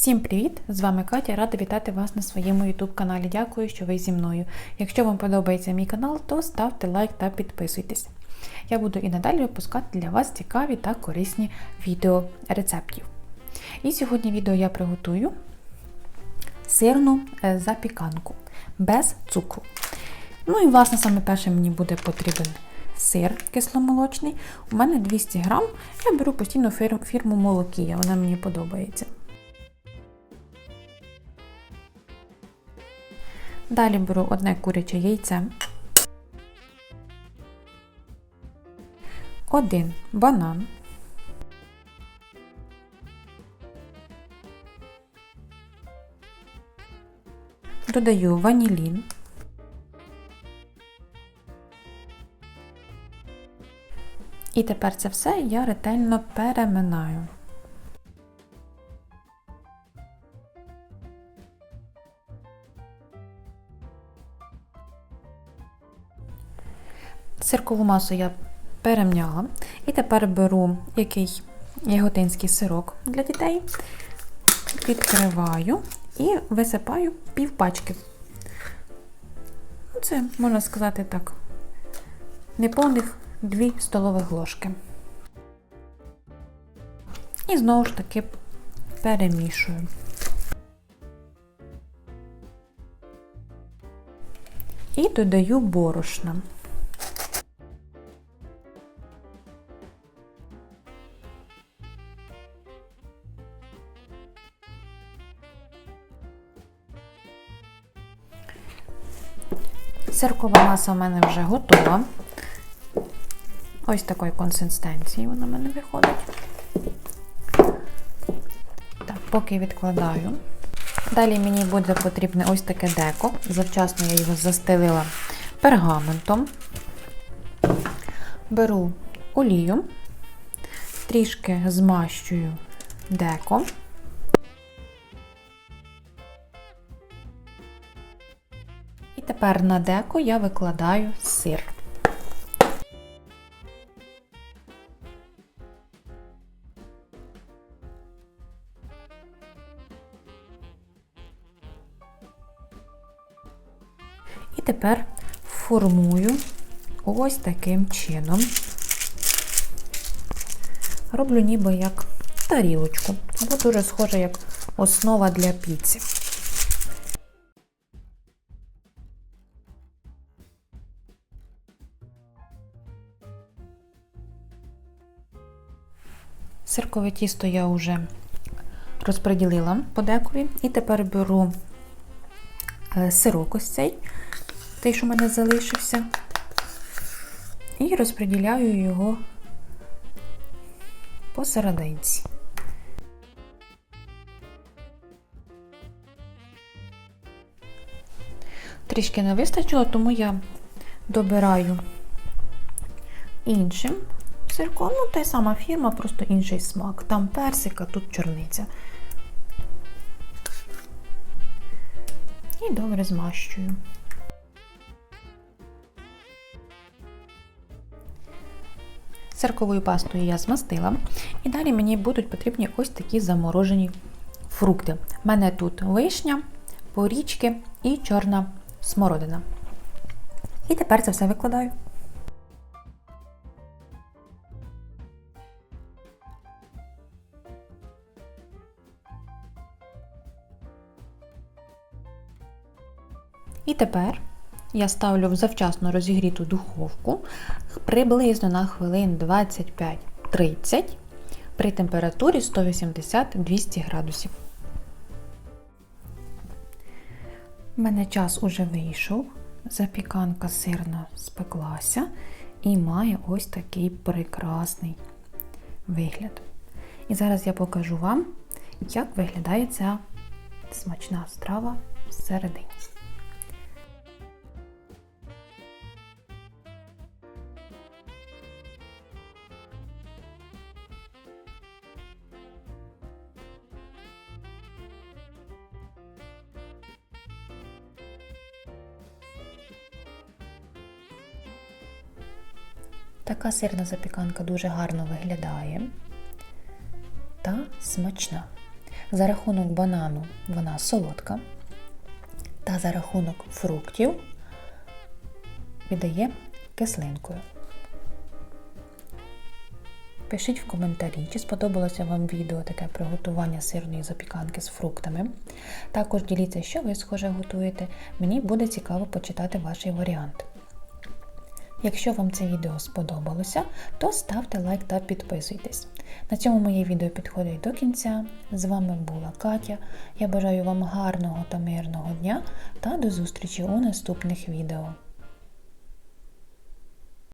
Всім привіт! З вами Катя. Рада вітати вас на своєму YouTube каналі. Дякую, що ви зі мною. Якщо вам подобається мій канал, то ставте лайк та підписуйтесь. Я буду і надалі випускати для вас цікаві та корисні відео рецептів. І сьогодні відео я приготую сирну е, запіканку без цукру. Ну і, власне, саме перше мені буде потрібен сир кисломолочний. У мене 200 грам. Я беру постійно фірму Молокія, вона мені подобається. Далі беру одне куряче яйце, один банан, додаю ванілін, і тепер це все я ретельно переминаю. Сиркову масу я перемняла. І тепер беру який яготинський сирок для дітей, відкриваю і висипаю пів пачки. Це, можна сказати так, неповних 2 столових ложки. І знову ж таки перемішую. І додаю борошна. Сиркова маса в мене вже готова. Ось такої консистенції вона в мене виходить. Так, поки відкладаю. Далі мені буде потрібне ось таке деко. Завчасно я його застелила пергаментом. Беру олію, трішки змащую деко. Тепер на деко я викладаю сир. І тепер формую ось таким чином. Роблю ніби як тарілочку, або дуже схоже як основа для піци. Сиркове тісто я вже розподілила по декові. І тепер беру е, сирок ось цей, той, що в мене залишився, і розподіляю його посерединці. Трішки не вистачило, тому я добираю іншим сирком. Ну, та й сама фірма, просто інший смак. Там персик, а тут чорниця. І добре змащую. Сирковою пастою я змастила. І далі мені будуть потрібні ось такі заморожені фрукти. У мене тут вишня, порічки і чорна смородина. І тепер це все викладаю. І тепер я ставлю в завчасно розігріту духовку приблизно на хвилин 25-30 при температурі 180-200 градусів. У мене час уже вийшов, запіканка сирна спеклася і має ось такий прекрасний вигляд. І зараз я покажу вам, як виглядає ця смачна страва всередині. Така сирна запіканка дуже гарно виглядає та смачна. За рахунок банану вона солодка, та за рахунок фруктів віддає кислинкою. Пишіть в коментарі, чи сподобалося вам відео таке приготування сирної запіканки з фруктами. Також діліться, що ви схоже готуєте. Мені буде цікаво почитати ваш варіант. Якщо вам це відео сподобалося, то ставте лайк та підписуйтесь. На цьому моє відео підходить до кінця. З вами була Катя. Я бажаю вам гарного та мирного дня та до зустрічі у наступних відео.